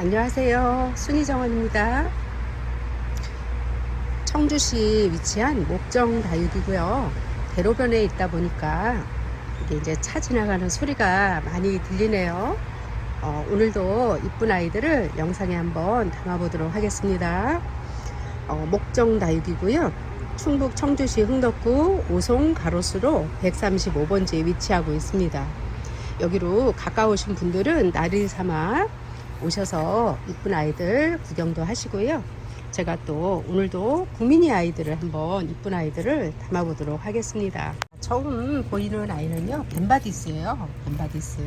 안녕하세요. 순이정원입니다. 청주시 위치한 목정 다육이고요. 대로변에 있다 보니까 이게 이제 차 지나가는 소리가 많이 들리네요. 어, 오늘도 이쁜 아이들을 영상에 한번 담아보도록 하겠습니다. 어, 목정 다육이고요. 충북 청주시 흥덕구 오송 가로수로 135번지에 위치하고 있습니다. 여기로 가까우신 분들은 나를 삼아 오셔서 이쁜 아이들 구경도 하시고요. 제가 또 오늘도 국민이 아이들을 한번 이쁜 아이들을 담아보도록 하겠습니다. 처음 보이는 아이는요, 벤바디스예요. 벤바디스.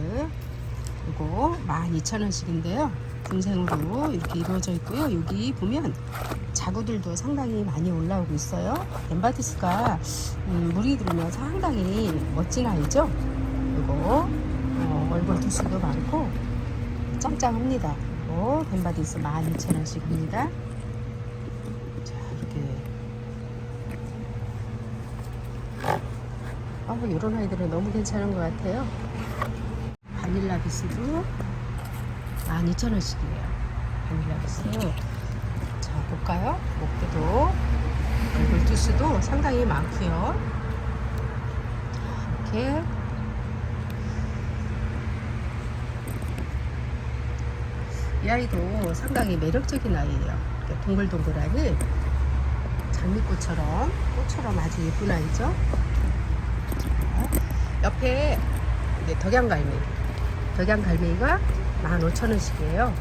이거 12,000원씩인데요. 분생으로 이렇게 이루어져 있고요. 여기 보면 자구들도 상당히 많이 올라오고 있어요. 벤바디스가 음, 물이 들으면 상당히 멋진 아이죠. 그리고 어, 얼굴 두수도 많고 짱짱합니다. 그리고 벤바디스 12,000원씩입니다. 자 이렇게 아 이런 아이들은 너무 괜찮은 것 같아요. 바닐라 비스도 12,000원씩이에요. 바닐라 비스. 자 볼까요? 목대도 두수도 상당히 많고요. 자, 이렇게 이 아이도 상당히 매력적인 아이예요. 동글동글하니 장미꽃처럼 꽃처럼 아주 예쁜 아이죠. 자, 옆에 덕양갈매기. 덕양갈매기가 15,000원씩이에요.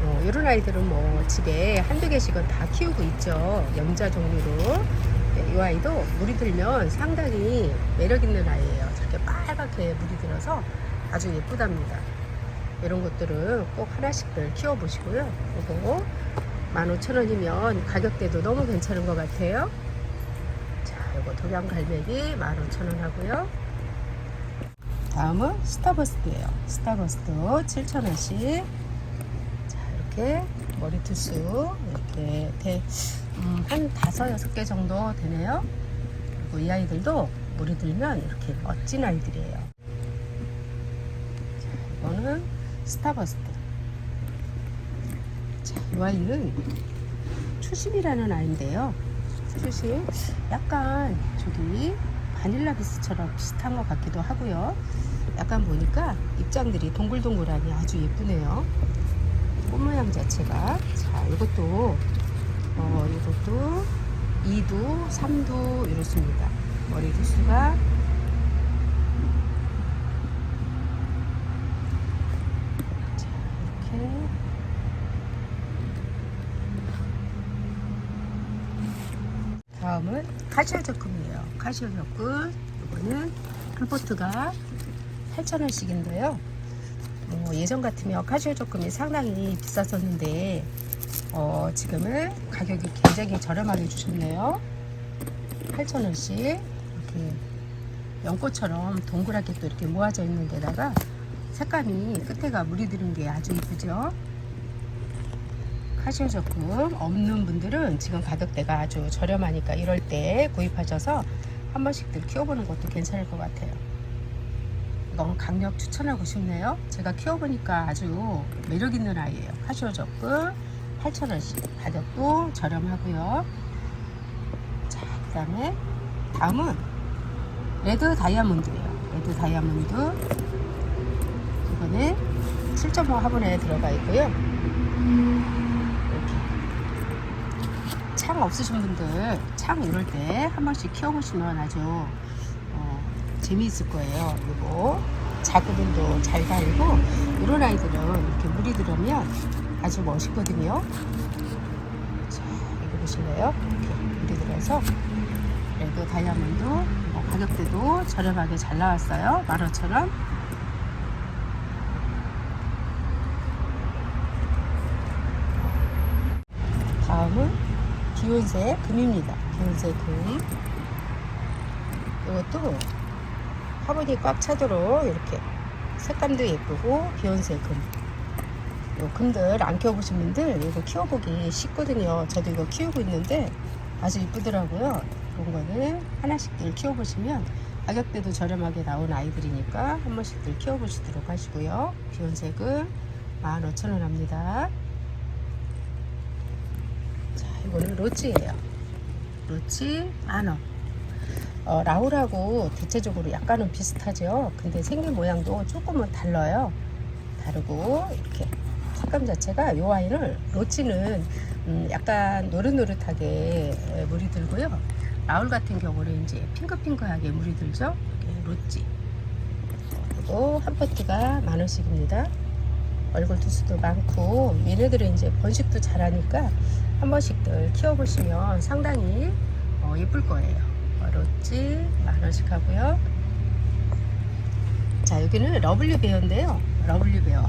어, 이런 아이들은 뭐 집에 한두 개씩은 다 키우고 있죠. 영자 종류로. 네, 이 아이도 물이 들면 상당히 매력 있는 아이예요. 저렇게 빨갛게 물이 들어서 아주 예쁘답니다. 이런 것들은 꼭 하나씩들 키워보시고요. 이거 15,000원이면 가격대도 너무 괜찮은 것 같아요. 자, 이거 독양갈매기 15,000원 하고요. 다음은 스타버스트예요. 스타버스트 7,000원씩. 자, 이렇게 머리 투수 이렇게 대, 음, 한 다섯 여섯 개 정도 되네요. 그리고 이 아이들도 물이 들면 이렇게 멋진 아이들이에요. 자, 이거는 스타버스트. 자, 이 아이는 추심이라는 아이인데요. 추심. 약간 저기 바닐라 비스처럼 비슷한 것 같기도 하고요. 약간 보니까 입장들이 동글동글하니 아주 예쁘네요. 꽃 모양 자체가. 자, 이것도, 어, 이것도 2두, 3두 이렇습니다. 머리 두수가 자, 이렇게 다음은 카시오 적금이에요. 카시오 적금 이거는 풀포트가 8,000원씩인데요. 뭐 예전 같으면 카시오 적금이 상당히 비쌌었는데 어, 지금은 가격이 굉장히 저렴하게 주셨네요. 8,000원씩 이렇게 연꽃처럼 동그랗게 또 이렇게 모아져 있는 데다가 색감이 끝에가 물이 들은 게 아주 이쁘죠. 카시오 적금 없는 분들은 지금 가격대가 아주 저렴하니까 이럴 때 구입하셔서 한 번씩들 키워보는 것도 괜찮을 것 같아요. 이건 강력 추천하고 싶네요. 제가 키워보니까 아주 매력 있는 아이예요. 카시오 적금 8,000원씩 가격도 저렴하고요. 자, 그 다음에 다음은 레드 다이아몬드예요. 레드 다이아몬드 이거는 7.5 화분에 들어가 있고요. 창 없으신 분들 창 이럴 때 한 번씩 키워보시면 아주 어, 재미있을 거예요. 그리고 자구들도 잘 달고 이런 아이들은 이렇게 물이 들어오면 아주 멋있거든요. 자, 이거 보실래요? 이렇게 물이 들어서 레드 다이아몬드 뭐 가격대도 저렴하게 잘 나왔어요. 15,000원. 다음은 비욘세 금입니다. 비욘세 금. 이것도 화분이 꽉 차도록 이렇게 색감도 예쁘고 비욘세 금. 요 금들 안 키워보신 분들 이거 키워보기 쉽거든요. 저도 이거 키우고 있는데 아주 이쁘더라고요. 그런 거는 하나씩들 키워보시면 가격대도 저렴하게 나온 아이들이니까 한 번씩들 키워보시도록 하시고요. 비욘세 금 15,000원 합니다. 자, 이거는 로치예요. 로치 만원. 어, 라울하고 대체적으로 약간은 비슷하죠. 근데 생긴 모양도 조금은 달라요. 다르고 이렇게 색감 자체가 이 와인을 로치는 음, 약간 노릇노릇하게 물이 들고요. 라울 같은 경우는 이제 핑크핑크하게 물이 들죠. 로치. 그리고 한 포트가 만 원씩입니다. 얼굴 두수도 많고 얘네들은 이제 번식도 잘하니까 한 번씩들 키워보시면 상당히 어, 예쁠 거예요. 어, 로치 만 원씩 하고요. 자 여기는 러블리 베어인데요. 러블리 베어.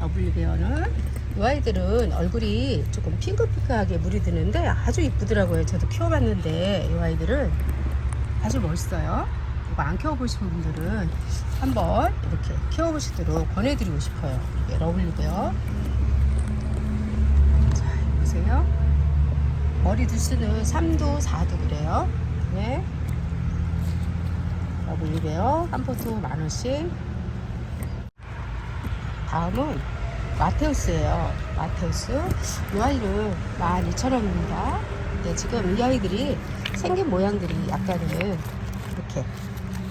러블리 베어는 이 아이들은 얼굴이 조금 핑크핑크하게 물이 드는데 아주 이쁘더라고요. 저도 키워봤는데 이 아이들은 아주 멋있어요. 이거 안 키워보신 분들은 한번 이렇게 키워보시도록 권해드리고 싶어요. 이게 러블리 베어. 자, 보세요. 머리 두수는 3도, 4도 그래요. 네. 러블리 베어 한 포트 만 원씩. 다음은 마테우스예요. 마테우스. 이 아이는 12,000원입니다. 근데 지금 이 아이들이 생긴 모양들이 약간은 이렇게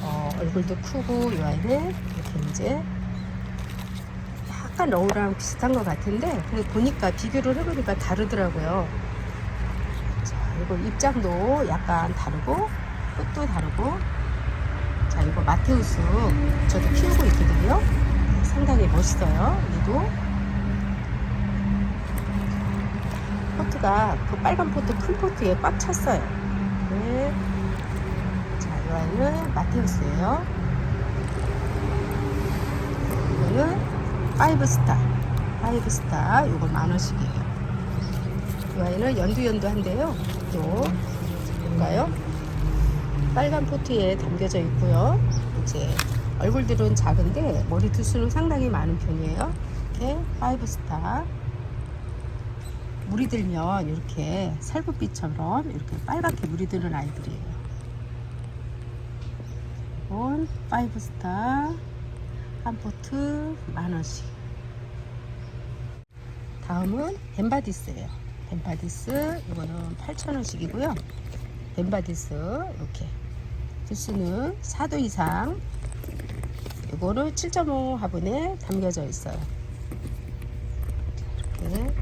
어, 얼굴도 크고 이 아이는 이렇게 이제 약간 러우랑 비슷한 것 같은데 보니까 비교를 해보니까 다르더라고요. 자, 이거 입장도 약간 다르고 끝도 다르고 자 이거 마테우스 저도 키우고 있거든요. 상당히 멋있어요. 얘도 포트가 그 빨간 포트 큰 포트에 꽉 찼어요. 네. 자, 이 아이는 마테우스예요. 이거는 파이브 스타. 파이브 스타. 이거 만 원씩이에요. 이 아이는 연두연두한데요. 또 볼까요? 빨간 포트에 담겨져 있고요. 이제 얼굴들은 작은데 머리 두수는 상당히 많은 편이에요. 이렇게 파이브 스타. 물이 들면 이렇게 살구빛처럼 이렇게 빨갛게 물이 드는 아이들이에요. 이건 파이브 스타 한 포트 만 원씩. 다음은 벤바디스예요. 벤바디스 이거는 8천 원씩이고요. 벤바디스 이렇게 두수는 4도 이상. 이거는 7.5 화분에 담겨져 있어요. 이렇게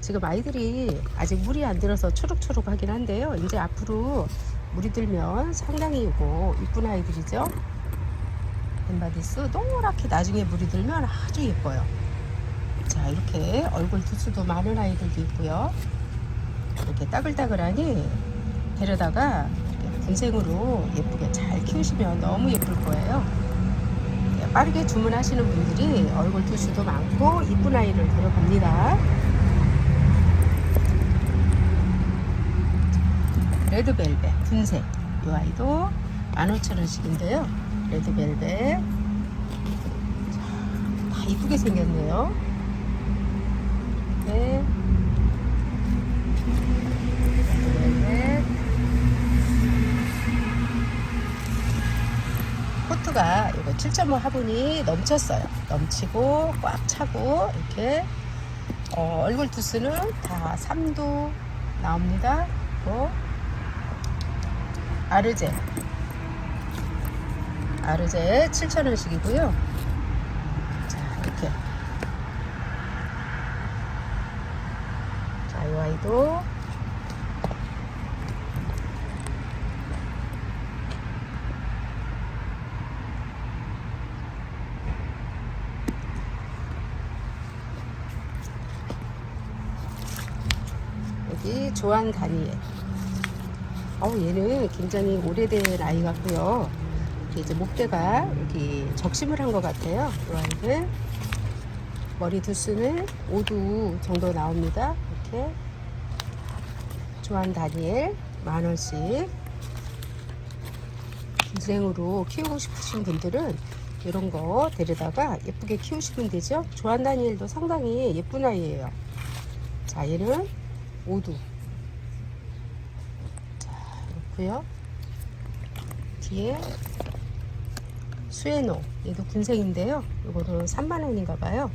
지금 아이들이 아직 물이 안 들어서 초록초록 하긴 한데요. 이제 앞으로 물이 들면 상당히 이거 이쁜 아이들이죠. 엠바디스 동그랗게 나중에 물이 들면 아주 예뻐요. 자 이렇게 얼굴 두수도 많은 아이들도 있고요. 이렇게 따글따글하니 데려다가 군생으로 예쁘게 잘 키우시면 너무 예쁠 거예요. 네, 빠르게 주문하시는 분들이 얼굴 두수도 많고 이쁜 아이를 데려갑니다. 레드벨벳 분색 이 아이도 15,000원씩인데요 레드벨벳. 자, 다 이쁘게 생겼네요. 네. 포트가 이거 7.5 화분이 넘쳤어요. 넘치고 꽉 차고 이렇게 어, 얼굴 두수는 다 3도 나옵니다. 그리고 아르제 아르제 7,000원씩이고요. 자 이렇게. 자 이 아이도. 여기 조한 다니엘. 어우 얘는 굉장히 오래된 아이 같고요. 이렇게 이제 목대가 여기 적심을 한 것 같아요. 이 아이는 머리 두수는 5두 정도 나옵니다. 이렇게 조한 다니엘 만 원씩 기생으로 키우고 싶으신 분들은 이런 거 데려다가 예쁘게 키우시면 되죠. 조한 다니엘도 상당히 예쁜 아이예요. 자 얘는 5두 고요 뒤에 수에노 얘도 군생인데요. 이거는 3만 원인가 봐요.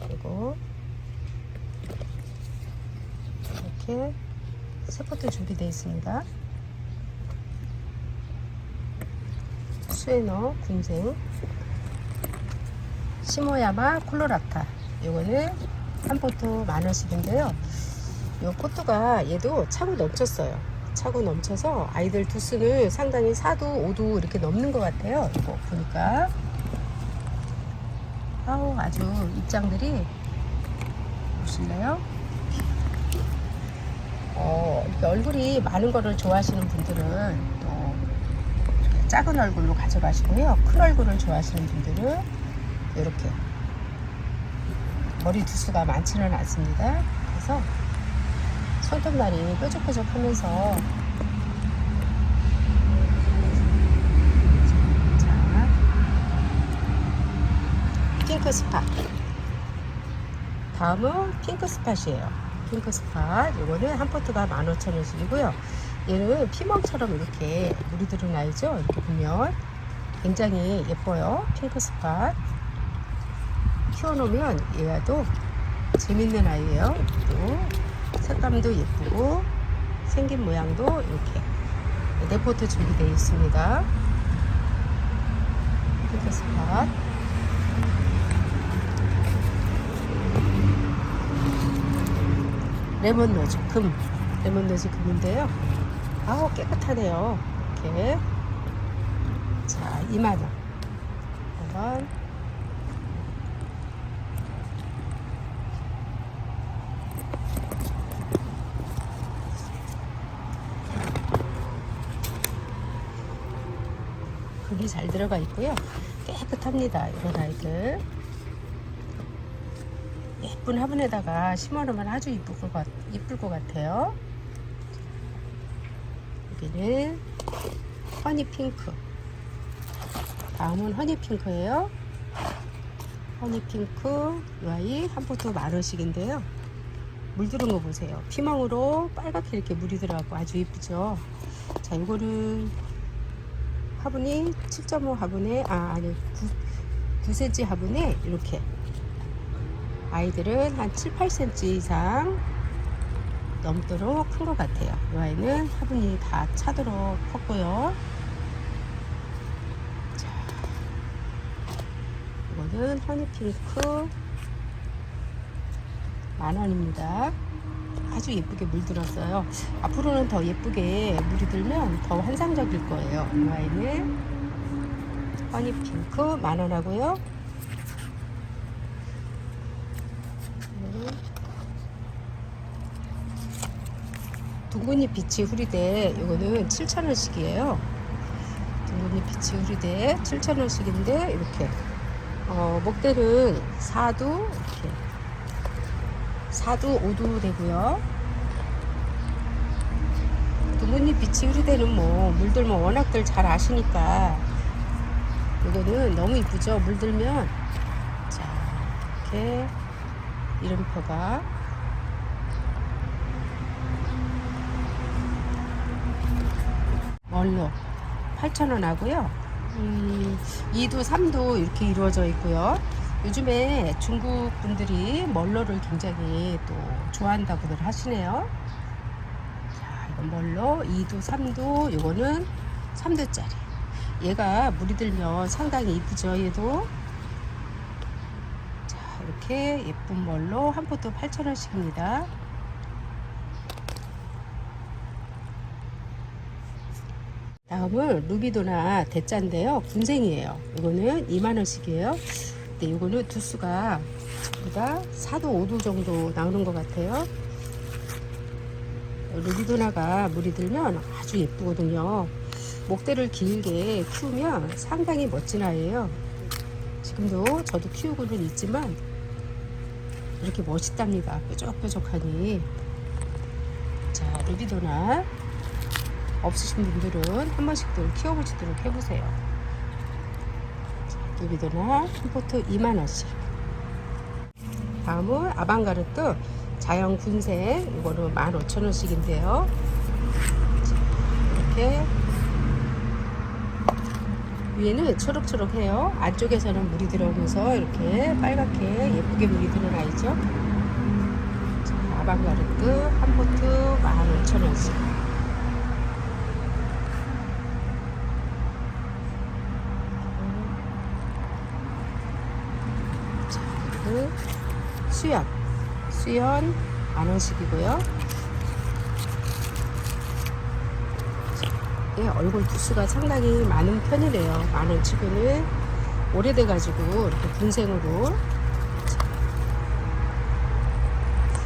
그리고 이렇게 세 포트 준비되어 있습니다. 수에노 군생 시모야마 콜로라타 요거는 한 포트 만 원씩인데요. 요 포트가 얘도 차고 넘쳤어요. 차고 넘쳐서 아이들 두수는 상당히 4도, 5도 이렇게 넘는 것 같아요. 이거 보니까. 아우, 아주 입장들이 보실래요? 어, 이렇게 얼굴이 많은 거를 좋아하시는 분들은 또 작은 얼굴로 가져가시고요. 큰 얼굴을 좋아하시는 분들은 이렇게 머리 두수가 많지는 않습니다. 그래서 손톱날이 뾰족뾰족 하면서. 자 핑크 스팟. 다음은 핑크 스팟이에요. 핑크 스팟. 이거는 한 포트가 15,000원씩이고요. 얘는 피멍처럼 이렇게 물이 들은 아이죠? 이렇게 보면. 굉장히 예뻐요. 핑크 스팟. 키워놓으면 얘도 재밌는 아이예요. 또 색감도 예쁘고 생긴 모양도 이렇게 네포트 준비되어 있습니다. 핑크 스팟 레몬 노즈 금 레몬 노즈 금인데요. 아우 깨끗하네요. 이렇게 자 2만원 한번 글이 잘 들어가 있고요. 깨끗합니다. 이런 아이들. 예쁜 화분에다가 심어놓으면 아주 이쁠 것, 같, 이쁠 것 같아요. 여기는 허니핑크. 다음은 허니핑크예요. 허니핑크 이 아이 한 포트 만 원씩인데요. 물 들은 거 보세요. 피멍으로 빨갛게 이렇게 물이 들어가고 아주 이쁘죠. 자, 이거는 화분이 7.5 화분에 아 아니 9, 9cm 화분에 이렇게 아이들은 한 7, 8cm 이상 넘도록 큰 것 같아요. 이 아이는 화분이 다 차도록 컸고요. 자, 이거는 허니핑크 만 원입니다. 아주 예쁘게 물들었어요. 앞으로는 더 예쁘게 물이 들면 더 환상적일 거예요. 이 아이는 허니핑크 만원 하고요. 둥근잎 비치 후리대 이거는 7,000원씩이에요. 둥근잎 비치 후리대 7,000원씩인데 이렇게 어, 목대는 4도 이렇게 4도 5도 되고요. 두문잎 빛이 흐르되는 뭐 물들면 워낙들 잘 아시니까 이거는 너무 이쁘죠. 물들면 자 이렇게 이름표가 원로 8,000원 하고요. 음, 2도 3도 이렇게 이루어져 있고요. 요즘에 중국 분들이 멀로를 굉장히 또 좋아한다고들 하시네요. 자, 이건 멀로 2도, 3도, 요거는 3도짜리. 얘가 물이 들면 상당히 이쁘죠, 얘도. 자, 이렇게 예쁜 멀로 한 포트 8,000원씩입니다. 다음은 루비도나 대짜인데요. 군생이에요. 이거는 2만원씩이에요. 근데 이거는 두수가 보다 4도 5도 정도 나오는 것 같아요. 루비도나가 물이 들면 아주 예쁘거든요. 목대를 길게 키우면 상당히 멋진 아이예요. 지금도 저도 키우고는 있지만 이렇게 멋있답니다. 뾰족뾰족하니. 자, 루비도나 없으신 분들은 한 번씩들 키워보시도록 해보세요. 한 포트 2만원씩. 다음은 아방가르트 자연 군생 이거는 15,000원씩인데요. 이렇게 위에는 초록초록해요. 안쪽에서는 물이 들어오면서 이렇게 빨갛게 예쁘게 물이 아이죠. 자, 아방가르드 한 포트 15,000원씩. 그리고 수연. 수연 만원씩이고요. 예, 얼굴 두수가 상당히 많은 편이래요. 만원 치고는 오래돼가지고 이렇게 분생으로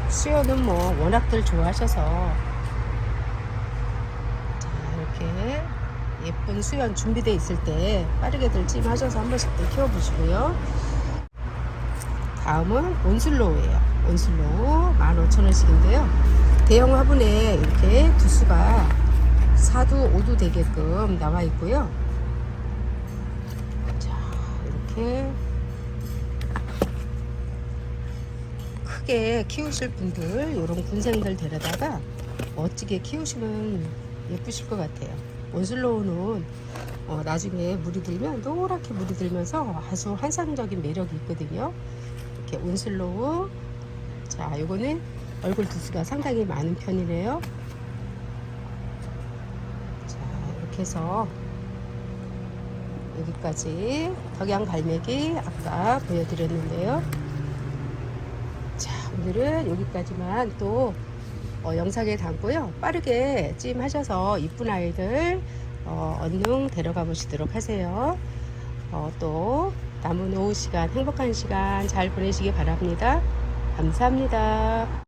수연은 뭐 워낙들 좋아하셔서 자 이렇게 예쁜 수연 준비돼 있을 때 빠르게들 찜하셔서 한 번씩들 키워보시고요. 다음은 온슬로우예요. 온슬로우 15,000원씩인데요. 대형 화분에 이렇게 두수가 4두, 5두 되게끔 나와 있고요. 자, 이렇게 크게 키우실 분들, 이런 군생들 데려다가 멋지게 키우시면 예쁘실 것 같아요. 온슬로우는 어, 나중에 물이 들면 노랗게 물이 들면서 아주 환상적인 매력이 있거든요. 이렇게 온슬로우. 자, 요거는 얼굴 두수가 상당히 많은 편이래요. 자, 이렇게 해서 여기까지 덕양 갈매기 아까 보여드렸는데요. 자, 오늘은 여기까지만 또 어, 영상에 담고요. 빠르게 찜하셔서 이쁜 아이들 어, 얼른 데려가 보시도록 하세요. 어, 또 남은 오후 시간 행복한 시간 잘 보내시기 바랍니다. 감사합니다.